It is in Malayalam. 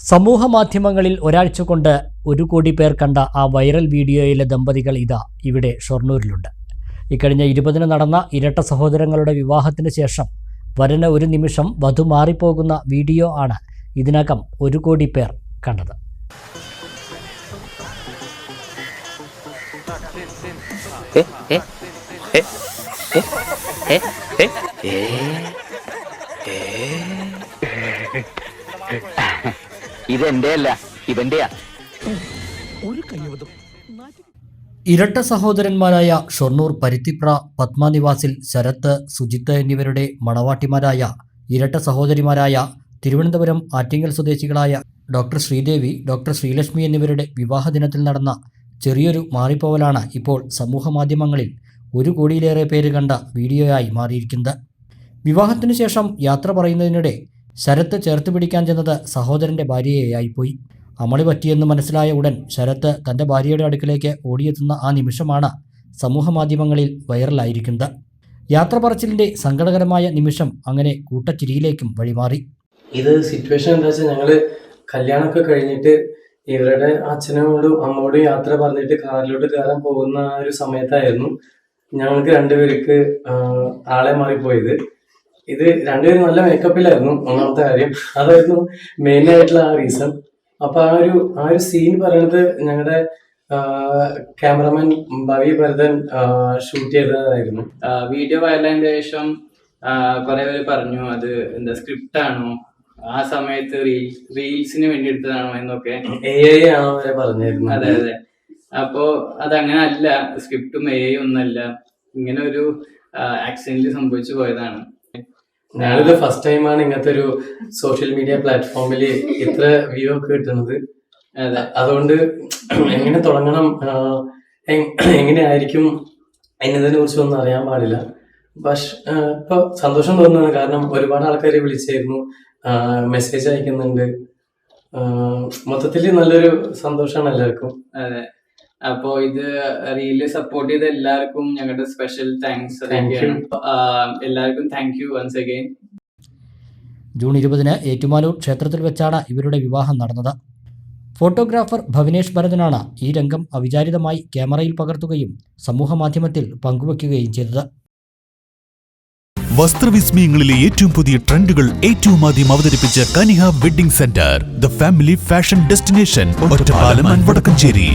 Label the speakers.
Speaker 1: സമൂഹ മാധ്യമങ്ങളിൽ ഒരാഴ്ച കൊണ്ട് ഒരു കോടി പേർ കണ്ട ആ വൈറൽ വീഡിയോയിലെ ദമ്പതികൾ ഇതാ ഇവിടെ ഷൊർണൂരിലുണ്ട്. ഇക്കഴിഞ്ഞ ഇരുപതിന് നടന്ന ഇരട്ട സഹോദരങ്ങളുടെ വിവാഹത്തിന് ശേഷം വരന് ഒരു നിമിഷം വധു മാറിപ്പോകുന്ന വീഡിയോ ആണ് ഇതിനകം ഒരു കോടി പേർ കണ്ടത്.
Speaker 2: ഏ? ഇതെന്റെ അല്ല ഇവന്റെയാ
Speaker 1: ഇരട്ട സഹോദരന്മാരായ ഷൊർണൂർ പരുത്തിപ്ര പത്മനിവാസിൽ ശരത്ത് സുജിത്ത് എന്നിവരുടെ മണവാട്ടിമാരായ ഇരട്ട സഹോദരിമാരായ തിരുവനന്തപുരം ആറ്റിങ്ങൽ സ്വദേശികളായ ഡോക്ടർ ശ്രീദേവി ഡോക്ടർ ശ്രീലക്ഷ്മി എന്നിവരുടെ വിവാഹ ദിനത്തിൽ നടന്ന ചെറിയൊരു മാറിപ്പോവലാണ് ഇപ്പോൾ സമൂഹമാധ്യമങ്ങളിൽ ഒരു കോടിയിലേറെ പേര് കണ്ട വീഡിയോയായി മാറിയിരിക്കുന്നത്. വിവാഹത്തിനു ശേഷം യാത്ര പറയുന്നതിനിടെ ശരത്ത് ചേർത്ത് പിടിക്കാൻ ചെന്നത് സഹോദരന്റെ ഭാര്യയായിപ്പോയി അമളി പറ്റിയെന്ന് മനസ്സിലായ ഉടൻ ശരത്ത് തന്റെ ഭാര്യയുടെ അടുക്കിലേക്ക് ഓടിയെത്തുന്ന ആ നിമിഷമാണ് സമൂഹമാധ്യമങ്ങളിൽ വൈറലായിരിക്കുന്നത്. യാത്ര പറച്ചിലിന്റെ സങ്കടകരമായ നിമിഷം അങ്ങനെ കൂട്ടച്ചിരിയിലേക്കും വഴിമാറി.
Speaker 3: ഇത് സിറ്റുവേഷൻ എന്താ വെച്ചാൽ ഞങ്ങൾ കല്യാണമൊക്കെ കഴിഞ്ഞിട്ട് ഇവരുടെ അച്ഛനോടും അമ്മോടും യാത്ര പറഞ്ഞിട്ട് കാറിലോട്ട് കയറാൻ പോകുന്ന ഒരു സമയത്തായിരുന്നു ഞങ്ങൾക്ക് രണ്ടുപേർക്ക് ആളെ മാറിപ്പോയത്. ഇത് രണ്ടുപേരും നല്ല മേക്കപ്പിലായിരുന്നു ഒന്നാമത്തെ കാര്യം. അതായിരുന്നു മെയിൻ ആയിട്ടുള്ള ആ റീസൺ അപ്പൊ ആ ഒരു ആ ഒരു സീൻ പറയുന്നത് ഞങ്ങളുടെ ക്യാമറമാൻ ഭവി ഭരതൻ ഷൂട്ട് ചെയ്തതായിരുന്നു.
Speaker 4: വീഡിയോ വയറിലതിന് ശേഷം കുറെ പേര് പറഞ്ഞു അത് എന്താ സ്ക്രിപ്റ്റ് ആണോ? ആ സമയത്ത് റീൽസ് റീൽസിന് വേണ്ടി എടുത്തതാണോ എന്നൊക്കെ.
Speaker 3: എ ഐ ആണോ വരെ പറഞ്ഞിരുന്നു
Speaker 4: അതെ അതെ. അപ്പോ അതങ്ങനെ അല്ല സ്ക്രിപ്റ്റും എ ഒന്നല്ല ഇങ്ങനെ ഒരു ആക്സിഡന്റ് സംഭവിച്ചു പോയതാണ്.
Speaker 3: ഞാനിത് ഫസ്റ്റ് ടൈമാണ് ഇങ്ങനത്തെ ഒരു സോഷ്യൽ മീഡിയ പ്ലാറ്റ്ഫോമിൽ ഇത്ര വ്യൂ ഒക്കെ കിട്ടുന്നത്. അതുകൊണ്ട് എങ്ങനെ തുടങ്ങണം എങ്ങനെയായിരിക്കും എന്നതിനെ കുറിച്ച് ഒന്നും അറിയാൻ പാടില്ല. പക്ഷെ ഇപ്പൊ സന്തോഷം തോന്നുന്നത് കാരണം ഒരുപാട് ആൾക്കാരെ വിളിച്ചായിരുന്നു മെസ്സേജ് അയക്കുന്നുണ്ട്. മൊത്തത്തിൽ നല്ലൊരു സന്തോഷമാണ് എല്ലാവർക്കും.
Speaker 4: അപ്പോ ഇത് റീൽ സപ്പോർട്ട് ചെയ്ത എല്ലാവർക്കും ഞങ്ങളുടെ സ്പെഷ്യൽ താങ്ക്സ് എല്ലാവർക്കും thank you once again
Speaker 1: June ഇരുപതിന് ഏറ്റുമാനൂർ ക്ഷേത്രത്തിൽ വെച്ചാണ് ഇവരുടെ വിവാഹം നടന്നത്. ഫോട്ടോഗ്രാഫർ ഭവനേഷ് ഭരതനാണ് ഈ രംഗം അവിചാരിതമായി ക്യാമറയിൽ പകർത്തുകയും സമൂഹമാധ്യമത്തിൽ പങ്കുവയ്ക്കുകയും ചെയ്തത്.
Speaker 5: വസ്ത്രവിസ്മയങ്ങളിലെ ഏറ്റവും പുതിയ ട്രെൻഡുകൾ ഏറ്റവും ആദ്യം അവതരിപ്പിച്ച Kaniha wedding centre the family fashion destination Vadakkencherry.